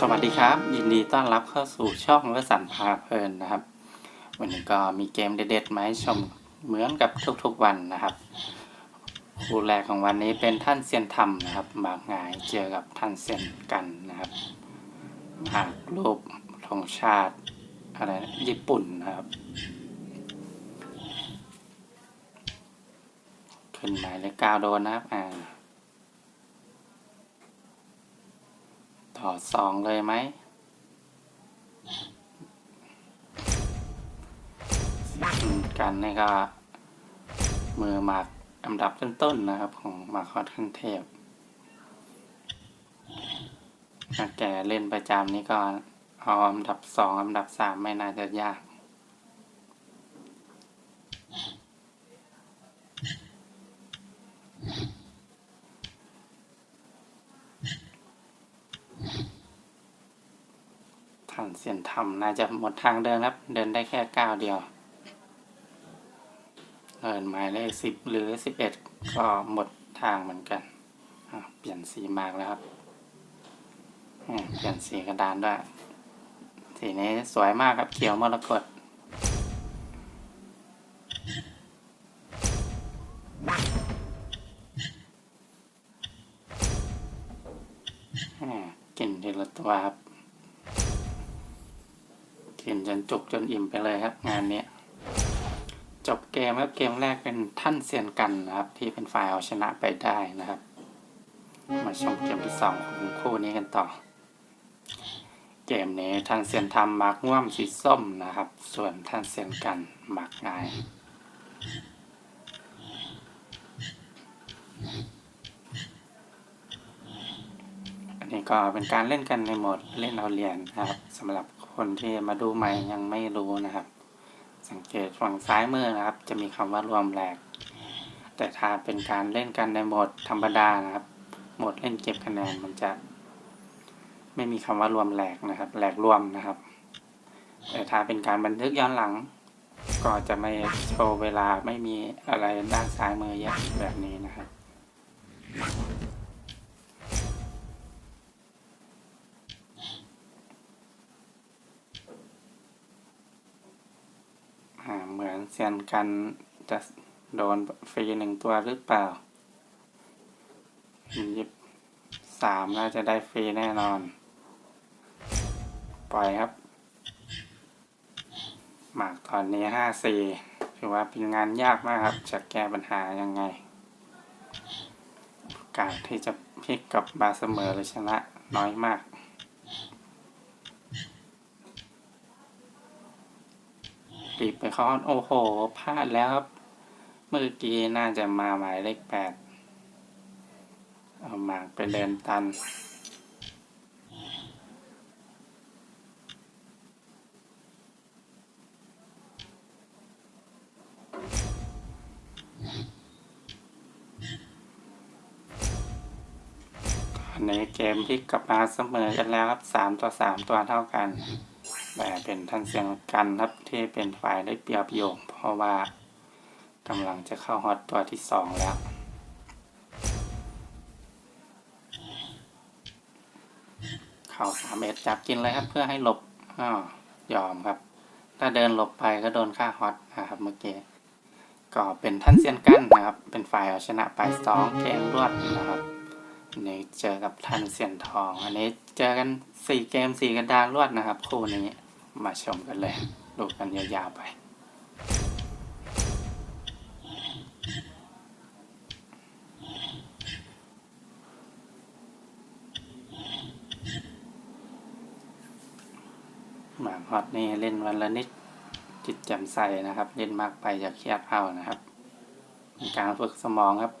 สวัสดีครับ ยินดีต้อนรับเข้าสู่ช่องวสันพาเพลินนะครับ วันนี้ก็มีเกมเด็ดๆมาให้ชมเหมือนกับทุกๆวันนะครับคู่แรกของวันนี้เป็นท่านเซียนธรรมนะครับมากงายเจอกับท่านเซียนกันนะครับหากรูปธงชาติอะไรนะญี่ปุ่นนะครับ ขึ้นหมายเลขเก้าโดนนะครับอ่า ต่อสองเลยไหม กันนี่ก็ มือหมากอันดับต้นๆนะครับ ของหมากคอดขั้นเทพถ้าแกเล่นประจำนี่ก็เอาอันดับสองอันดับสามไม่น่าจะยาก ท่านเสียนธรรมน่าจะหมดทางเดินครับ เดินได้แค่ก้าวเดียวเดินหมายเลขสิบหรือสิบเอ็ดก็หมดทางเหมือนกันเปลี่ยนสีมากแล้วครับเปลี่ยนสีกระดานด้วยสีนี้สวยมากครับเขียวมรกต จบจนอิ่มไปเลยครับ งานนี้จบเกมครับเกมแรกเป็นท่านเซียนกันนะครับ ที่เป็นฝ่ายเอาชนะไปได้นะครับ มาชมเกมที่สองของคู่นี้กันต่อ เกมนี้ท่านเซียนทำมาร์กง่วมสีส้มนะครับ ส่วนท่านเซียนกันมาร์กงาย นนี้ก็เป็นการเล่นกันในโหมดเล่นเอาเรียนนะครับสำหรับคนที่มาดูใหม่ยังไม่รู้นะครับ สังเกตฝั่งซ้ายมือนะครับ จะมีคำว่ารวมแหลก แต่ถ้าเป็นการเล่นกันในโหมดธรรมดานะครับโหมดเล่นเก็บคะแนนมันจะ ไม่มีคำว่ารวมแหลกนะครับแหลกรวมนะครับ แต่ถ้าเป็นการบันทึกย้อนหลัง ก็จะไม่โชว์เวลาไม่มีอะไรด้านซ้ายมือเยอะแบบนี้นะครับ อ่า เหมือนเซียนกันจะโดนฟรีหนึ่งตัวหรือเปล่ายิบสามน่าจะได้ฟรีแน่นอน ปล่อยครับ หมากตอนนี้ห้าสี่ถือว่าเป็นงานยากมากครับ จะแก้ปัญหายังไงโอกาสที่จะพลิกกลับบาเสมอหรือชนะน้อยมาก ปีบไปเขาโอ้โหพลาดแล้วครับ เมื่อกี้น่าจะมาหมายเลขแปดเอาหมากไปเดินตันตอนเกมที่กลับมาเสมอกันแล้วครับสามต่อสามตัวเท่ากัน แต่เป็นท่านเสียงกันครับที่เป็นฝ่ายได้เปรียบโยงเพราะว่ากำลังจะเข้าฮอตตัวที่สองแล้วเข่าสามเอ็ดจับกินเลยครับเพื่อให้หลบอ้อยอมครับ ถ้าเดินหลบไปก็โดนค่าฮอตนะครับเมื่อกี้ก็เป็นท่านเซียนกันนะครับ เป็นฝ่ายเอาชนะไปสองเกมรวดนะครับอันนี่เจอกับท่านเซียนทอง อันนี้เจอกันสี่เกมสี่กระดานรวดนะครับ คู่นี้ มาชมกันเลยดูกันยาวๆไป หมากฮอตนี่เล่นวันละนิด จิตแจ่มใสนะครับ เล่นมากไปจะเครียดเอานะครับการฝึกสมองครับ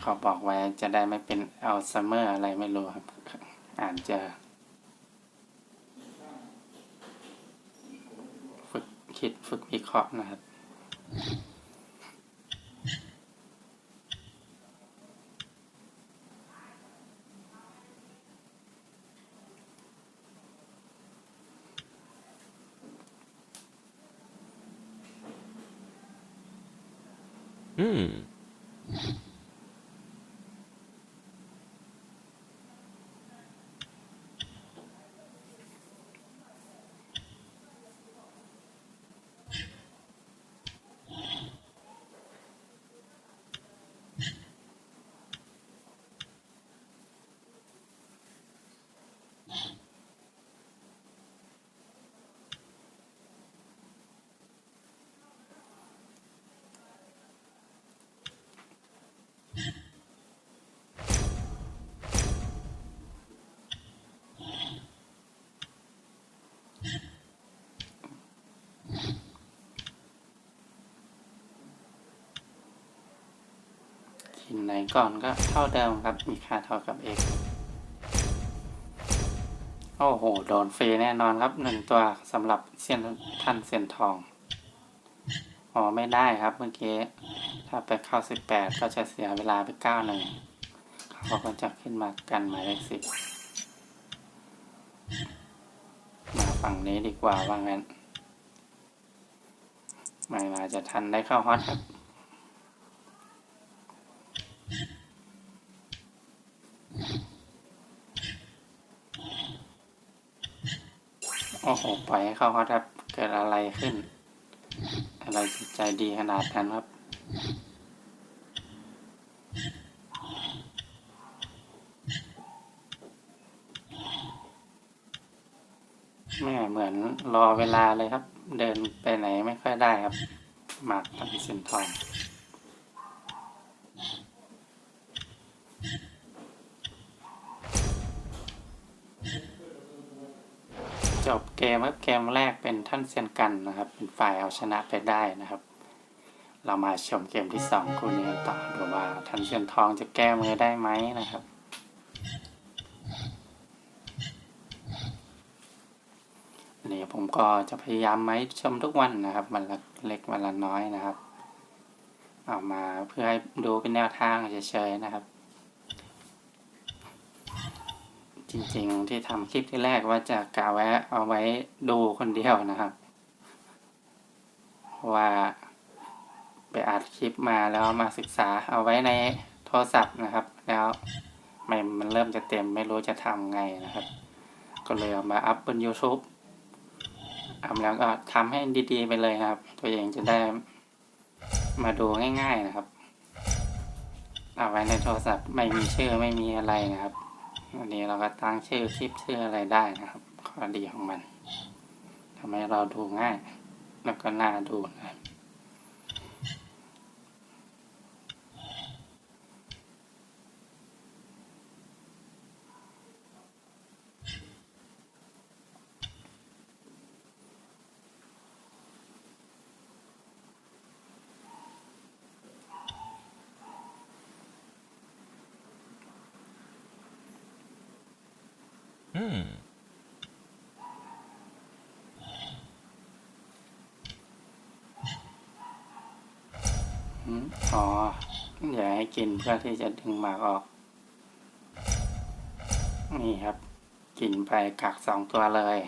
เขาบอกไว้จะได้ไม่เป็นอัลไซเมอร์อะไรไม่รู้ครับ อ่านเจอ ฝึก คิดฝึกวิเคราะห์นะครับ หินไหนก่อนก็เท่าเดิมครับ มีค่าเท่ากับ x โอ้โห โดนฟรีแน่นอนครับหนึ่งตัวสำหรับเซียนท่านเซียนทอง อ๋อ ไม่ได้ครับเมื่อกี้ ถ้าไปเข้าสิบแปดก็จะเสียเวลาไปเก้าหนึ่งเขาก็จะขึ้นมากันหมายเลขสิบมาฝั่งนี้ดีกว่าว่างั้น ไม่ว่าจะทันได้เข้าฮอตครับ โอ้โห ปล่อยให้เข้าครับ เกิดอะไรขึ้น อะไรจิตใจดีขนาดนั้นครับ แม่เหมือนรอเวลาเลยครับ เดินไปไหนไม่ค่อยได้ครับ หมากตันสินทอง จบเกมครับเกมแรกเป็นท่านเซียนกันนะครับ เป็นฝ่ายเอาชนะไปได้นะครับ เรามาชมเกมที่สองคู่นี้ต่อดูว่าท่านเซียนทองจะแก้มือได้ไหมนะครับ นี่ผมก็จะพยายามไหมชมทุกวันนะครับวันละเล็กวันละน้อยนะครับ เอามาเพื่อให้ดูเป็นแนวทางเฉยๆนะครับ จริงๆที่ทำคลิปที่แรกว่าจะกะไว้เอาไว้ดูคนเดียวนะครับ ว่าไปอัดคลิปมาแล้วมาศึกษาเอาไว้ในโทรศัพท์นะครับ แล้วมันมันเริ่มจะเต็มไม่รู้จะทำไงนะครับ ก็เลยเอามาอัพบน YouTube ทำแล้วก็ทำให้ดีๆไปเลยครับ ตัวเองจะได้มาดูง่าย ๆนะครับ เอาไว้ในโทรศัพท์ไม่มีชื่อไม่มีอะไรนะครับ อันนี้เราก็ตั้งชื่อคลิปชื่ออะไรได้นะครับ ข้อดีของมันทำให้เราดูง่าย แล้วก็น่าดูนะ อืมอ๋ออย่าให้กินเพื่อที่จะดึงหมากออก นี่ครับ กินไปกักสองตัวเลย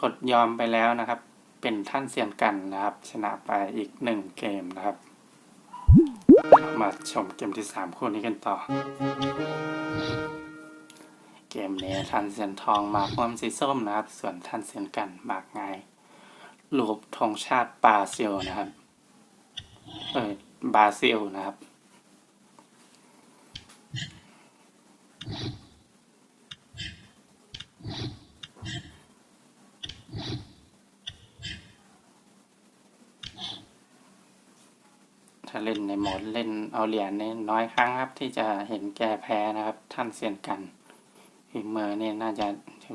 กดยอมไปแล้วนะครับ เป็นท่านเสียนกันนะครับ ชนะไปอีกหนึ่งเกมนะครับ มาชมเกมที่สามคู่นี้กันต่อ เกมนี้ทันเสียนทองมาพร้อมสีส้มนะครับ ส่วนทันเสียนกันหมากไงายรูปธงชาติบราซิลนะครับ เออบราซิลนะครับ ถ้าเล่นในโหมดเล่นเอาเหรียญนี่น้อยครั้งครับ ที่จะเห็นแก่แพ้นะครับ ท่านเซียนกันฝีมือนี่น่าจะ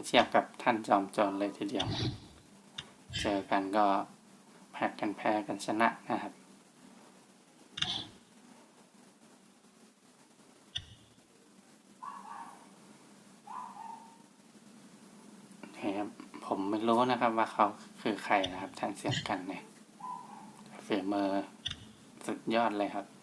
เทียบกับท่านจอมโจรเลยทีเดียว เจอกันก็แพ้กันแพ้กันชนะนะครับนะครับผมไม่รู้นะครับว่าเขาคือใครนะครับ ท่านเสียงกันเนี่ยฝีมือสุด ยอดเลยครับ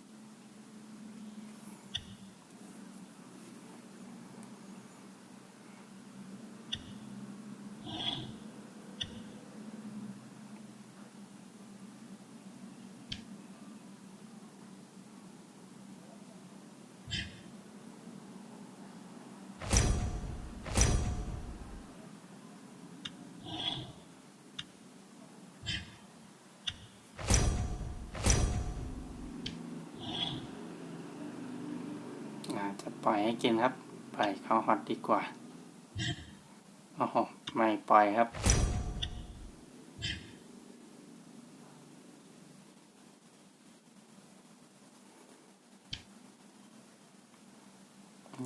จะปล่อยให้กินครับ ปล่อยเขาฮอตดีกว่าโอ้โหไม่ปล่อยครับ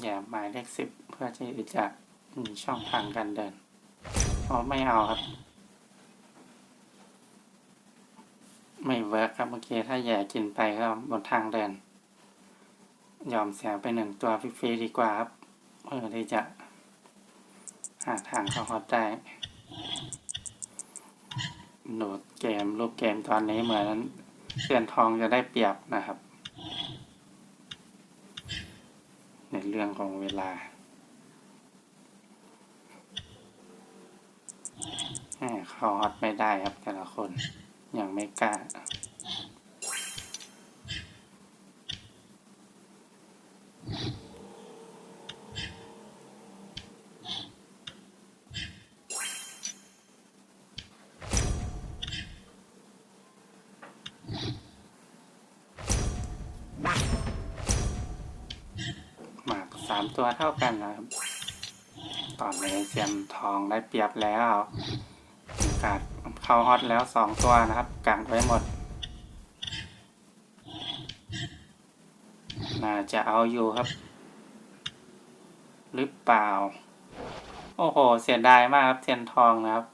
อย่าหมายเลขสิบเพื่อที่จะมีช่องทางการเดินอ๋อไม่เอาครับ ไม่เวิร์กครับเมื่อกี้ถ้าแย่กินไปก็บนทางเดิน ยอมเสียไปหนึ่งตัวฟรีๆดีกว่าครับเพื่อที่จะหาทางเข้าฮอตได้โหนดเกมรูปเกมตอนนี้เหมือนเพื่อนทองจะได้เปรียบนะครับ ในเรื่องของเวลาแหม่เข้าฮอตไม่ได้ครับแต่ละคนยังไม่กล้า สามตัวเท่ากันนะครับ ตอนนี้เซียนทองได้เปรียบแล้วโอกาสเข้าฮอตแล้วสองตัวนะครับกันไว้หมด น่าจะเอาอยู่ครับ หรือเปล่า โอ้โห เสียดายมากครับเซียนทองนะครับ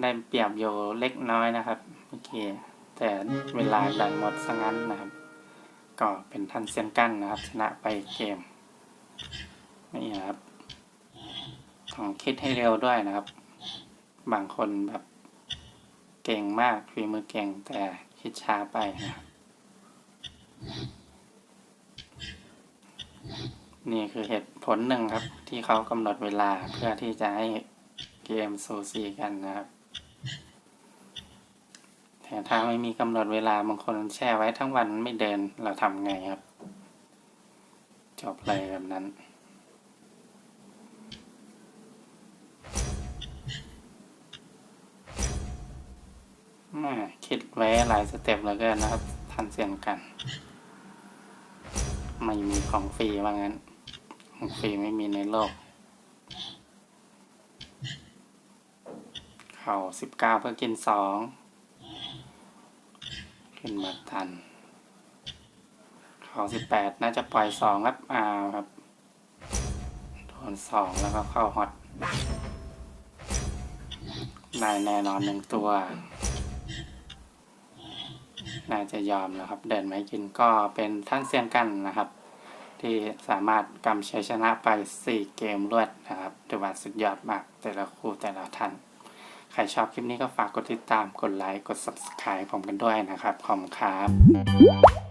ได้เปรียบอยู่เล็กน้อยนะครับเมื่อกี้แต่เวลาดันหมดซะงั้นนะครับ ก็เป็นทันเซียนกั้นนะครับ ชนะไปเกม นี่นะครับต้องคิดให้เร็วด้วยนะครับ บางคนแบบเก่งมากฝีมือเก่งแต่คิดช้าไปนะนี่คือเหตุผลหนึ่งครับ ที่เขากำหนดเวลาเพื่อที่จะให้เกมโซซีกันนะครับ แต่ถ้าไม่มีกำหนดเวลาบางคนแช่ไว้ทั้งวันไม่เดินเราทำไงครับ จบเลยแบบนั้น คิดไว้หลายสเต็ปเหลือเกินนะครับ ทันเสียงกัน ไม่มีของฟรีว่างั้น ของฟรีไม่มีในโลก เข่าสิบเก้าเพื่อกินสอง ขึ้นมาทัน ข่าสิบแปดน่าจะปล่อยสองครับอ้าวครับโดนสองแล้วก็เข้าฮอตได้แน่นอนหนึ่งตัว น่าจะยอมแล้วครับ เดินไม่กินก็เป็นท่านเซียนกันนะครับ ที่สามารถกำชัยชนะไป 4 เกมรวดนะครับถือว่าสุดยอดมากแต่ละคู่แต่ละท่าน ใครชอบคลิปนี้ก็ฝากกดติดตามกดไลค์ กด subscribe ผมกันด้วยนะครับ ขอบคุณครับ